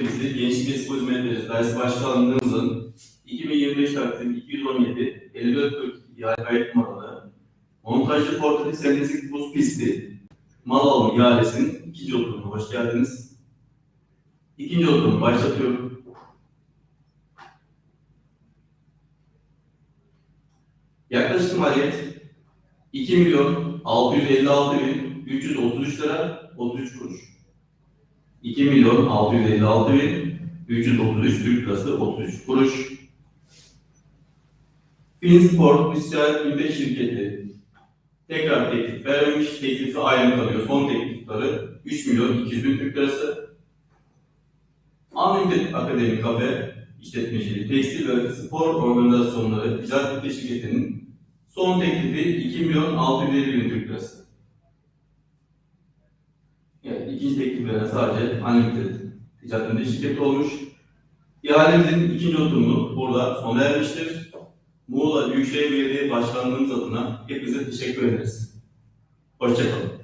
Bizi Gençlik ve Spor Hizmetleri Dairesi Başkanlığımızın 2025 takvim 217 54 42 ihale numaralı montajlı portatif sentetik buz pisti mal alımı ihalesinin ikinci oturumuna hoş geldiniz. İkinci oturumu başlatıyorum. Yaklaşık maliyet 2 milyon 656 bin 333 lira 33 kuruş. 2 milyon 656 bin 333 Türk lirası 33 kuruş. Finsport Müsait Ünite Şirketi tekrar teklif vermemiş. Teklifi aynı kalıyor. Son teklifleri 3 milyon 200 bin Türk lirası. Anlite Akademi Kafe işletmeciliği, tekstil ve spor organizasyonları ticaret Ünite Şirketi'nin son teklifi 2 milyon 650 bin Türk lirası. İkinci teklif veren sadece Unlimited ticaretinde şirket olmuş. İhalemizin ikinci oturumu burada sona ermiştir. Muğla Büyükşehir Belediye Başkanlığımız adına hepinize teşekkür ederiz. Hoşçakalın.